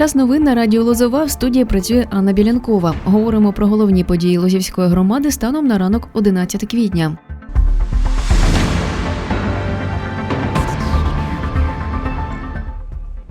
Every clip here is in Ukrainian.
Час новин на радіо Лозова в студії працює Анна Білянкова. Говоримо про головні події Лозівської громади станом на ранок 11 квітня.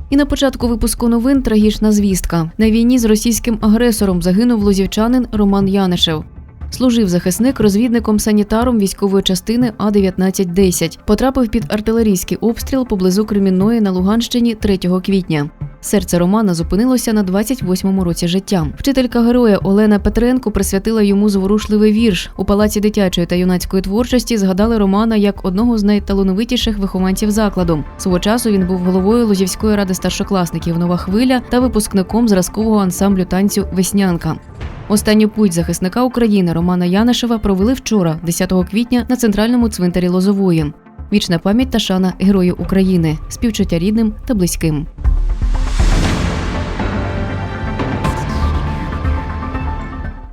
І на початку випуску новин трагічна звістка. На війні з російським агресором загинув лозівчанин Роман Янишев. Служив захисник розвідником-санітаром військової частини А 1910 Потрапив під артилерійський обстріл поблизу Кремінної на Луганщині 3 квітня. Серце Романа зупинилося на 28-му році життя. Вчителька героя Олена Петренко присвятила йому зворушливий вірш. У палаці дитячої та юнацької творчості згадали Романа як одного з найталановитіших вихованців закладу. Свого часу він був головою Лозівської ради старшокласників Нова хвиля та випускником зразкового ансамблю танцю Веснянка. Останню путь захисника України Романа Янишева провели вчора, 10 квітня, на центральному цвинтарі Лозової. Вічна пам'ять та шана Герою України, співчуття рідним та близьким.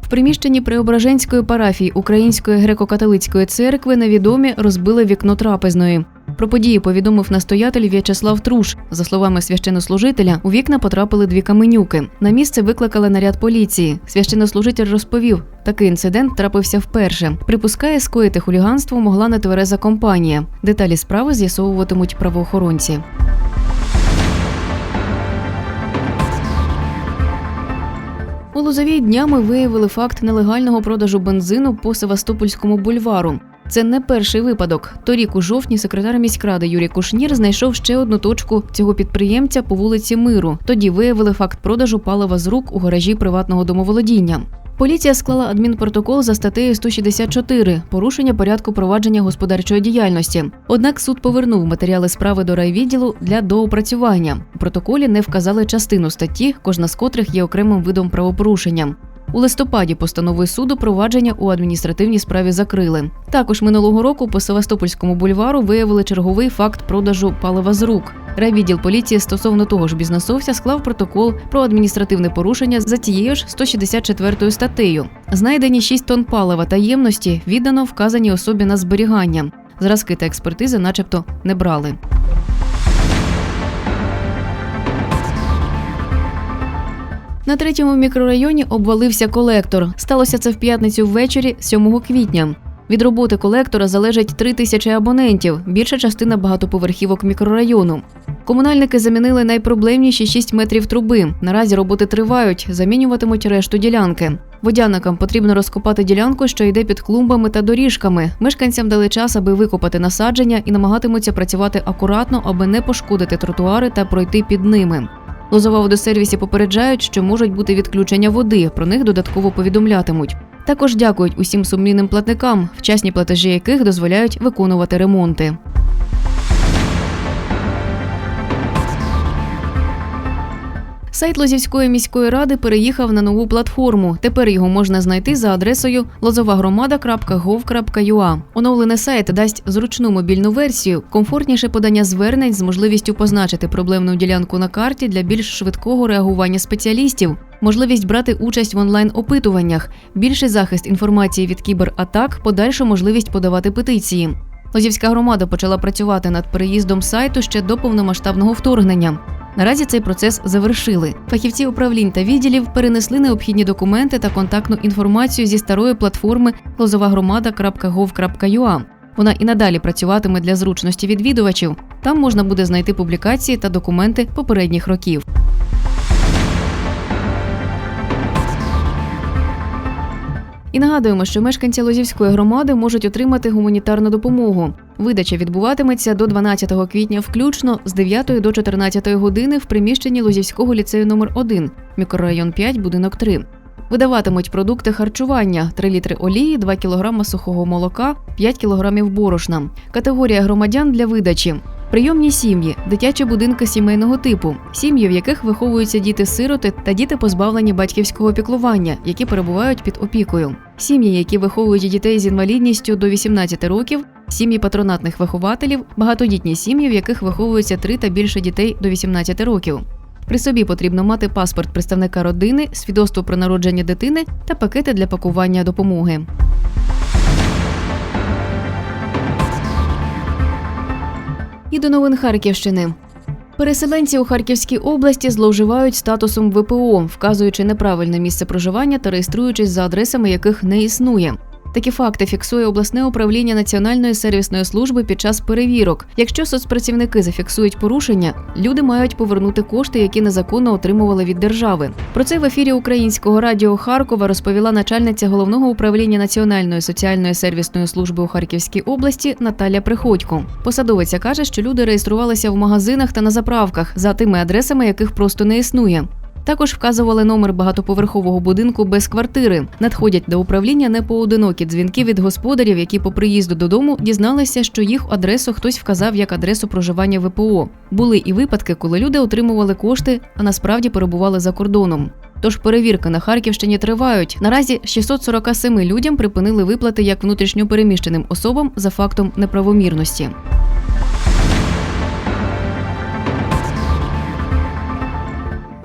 В приміщенні Преображенської парафії Української греко-католицької церкви невідомі розбили вікно трапезної. Про події повідомив настоятель В'ячеслав Труш. За словами священнослужителя, у вікна потрапили дві каменюки. На місце викликали наряд поліції. Священнослужитель розповів, такий інцидент трапився вперше. Припускає, скоїти хуліганство могла нетвереза компанія. Деталі справи з'ясовуватимуть правоохоронці. У Лозовій днями виявили факт нелегального продажу бензину по Севастопольському бульвару. Це не перший випадок. Торік у жовтні секретар міськради Юрій Кушнір знайшов ще одну точку цього підприємця по вулиці Миру. Тоді виявили факт продажу палива з рук у гаражі приватного домоволодіння. Поліція склала адмінпротокол за статтею 164 – порушення порядку провадження господарчої діяльності. Однак суд повернув матеріали справи до райвідділу для доопрацювання. У протоколі не вказали частину статті, кожна з котрих є окремим видом правопорушення. У листопаді постановою суду провадження у адміністративній справі закрили. Також минулого року по Севастопольському бульвару виявили черговий факт продажу палива з рук. Райвідділ поліції стосовно того ж бізнесовця склав протокол про адміністративне порушення за тією ж 164 статтею. Знайдені 6 тонн палива та ємності віддано вказаній особі на зберігання. Зразки та експертизи, начебто, не брали. На третьому мікрорайоні обвалився колектор. Сталося це в п'ятницю ввечері 7 квітня. Від роботи колектора залежать три тисячі абонентів, більша частина багатоповерхівок мікрорайону. Комунальники замінили найпроблемніші 6 метрів труби. Наразі роботи тривають, замінюватимуть решту ділянки. Водяникам потрібно розкопати ділянку, що йде під клумбами та доріжками. Мешканцям дали час, аби викопати насадження і намагатимуться працювати акуратно, аби не пошкодити тротуари та пройти під ними. Лозова водосервісі попереджають, що можуть бути відключення води. Про них додатково повідомлятимуть. Також дякують усім сумлінним платникам, вчасні платежі яких дозволяють виконувати ремонти. Сайт Лозівської міської ради переїхав на нову платформу. Тепер його можна знайти за адресою lozovagромада.gov.ua. Оновлений сайт дасть зручну мобільну версію, комфортніше подання звернень з можливістю позначити проблемну ділянку на карті для більш швидкого реагування спеціалістів, можливість брати участь в онлайн-опитуваннях, більший захист інформації від кібератак, подальшу можливість подавати петиції. Лозівська громада почала працювати над переїздом сайту ще до повномасштабного вторгнення. Наразі цей процес завершили. Фахівці управлінь та відділів перенесли необхідні документи та контактну інформацію зі старої платформи lozovagромада.gov.ua. Вона і надалі працюватиме для зручності відвідувачів. Там можна буде знайти публікації та документи попередніх років. І нагадуємо, що мешканці Лозівської громади можуть отримати гуманітарну допомогу. Видача відбуватиметься до 12 квітня, включно з 9 до 14 години в приміщенні Лозівського ліцею номер 1 мікрорайон 5, будинок 3. Видаватимуть продукти харчування: 3 літри олії, 2 кг сухого молока, 5 кг борошна. Категорія громадян для видачі. Прийомні сім'ї, дитячі будинки сімейного типу, сім'ї, в яких виховуються діти-сироти та діти, позбавлені батьківського піклування, які перебувають під опікою. Сім'ї, які виховують дітей з інвалідністю до 18 років, сім'ї патронатних вихователів, багатодітні сім'ї, в яких виховуються три та більше дітей до 18 років. При собі потрібно мати паспорт представника родини, свідоцтво про народження дитини та пакети для пакування допомоги. І до новин Харківщини. Переселенці у Харківській області зловживають статусом ВПО, вказуючи неправильне місце проживання та реєструючись за адресами, яких не існує. Такі факти фіксує обласне управління Національної сервісної служби під час перевірок. Якщо соцпрацівники зафіксують порушення, люди мають повернути кошти, які незаконно отримували від держави. Про це в ефірі українського радіо Харкова розповіла начальниця головного управління Національної соціальної сервісної служби у Харківській області Наталя Приходько. Посадовиця каже, що люди реєструвалися в магазинах та на заправках за тими адресами, яких просто не існує. Також вказували номер багатоповерхового будинку без квартири. Надходять до управління непоодинокі дзвінки від господарів, які по приїзду додому дізналися, що їх адресу хтось вказав як адресу проживання ВПО. Були і випадки, коли люди отримували кошти, а насправді перебували за кордоном. Тож перевірки на Харківщині тривають. Наразі 647 людям припинили виплати як внутрішньопереміщеним особам за фактом неправомірності.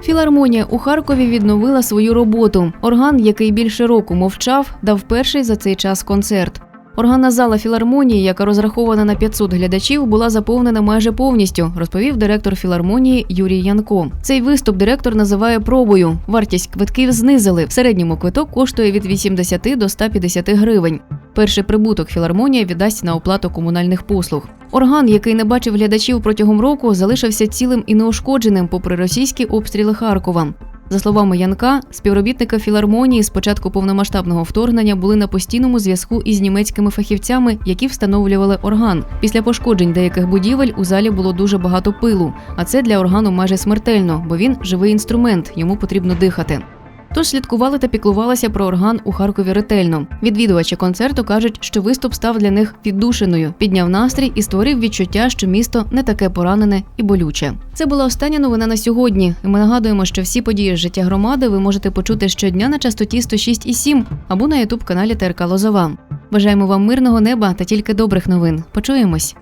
Філармонія у Харкові відновила свою роботу. Орган, який більше року мовчав, дав перший за цей час концерт. Органна зала філармонії, яка розрахована на 500 глядачів, була заповнена майже повністю, розповів директор філармонії Юрій Янко. Цей виступ директор називає пробою. Вартість квитків знизили. В середньому квиток коштує від 80 до 150 гривень. Перший прибуток філармонія віддасть на оплату комунальних послуг. Орган, який не бачив глядачів протягом року, залишився цілим і неушкодженим попри російські обстріли Харкова. За словами Янка, співробітники філармонії з початку повномасштабного вторгнення були на постійному зв'язку із німецькими фахівцями, які встановлювали орган. Після пошкоджень деяких будівель у залі було дуже багато пилу, а це для органу майже смертельно, бо він живий інструмент, йому потрібно дихати. Тож слідкували та піклувалися про орган у Харкові ретельно. Відвідувачі концерту кажуть, що виступ став для них віддушиною, підняв настрій і створив відчуття, що місто не таке поранене і болюче. Це була остання новина на сьогодні. І ми нагадуємо, що всі події з життя громади ви можете почути щодня на частоті 106 і 7 або на ютуб каналі ТРК Лозова. Бажаємо вам мирного неба та тільки добрих новин. Почуємось.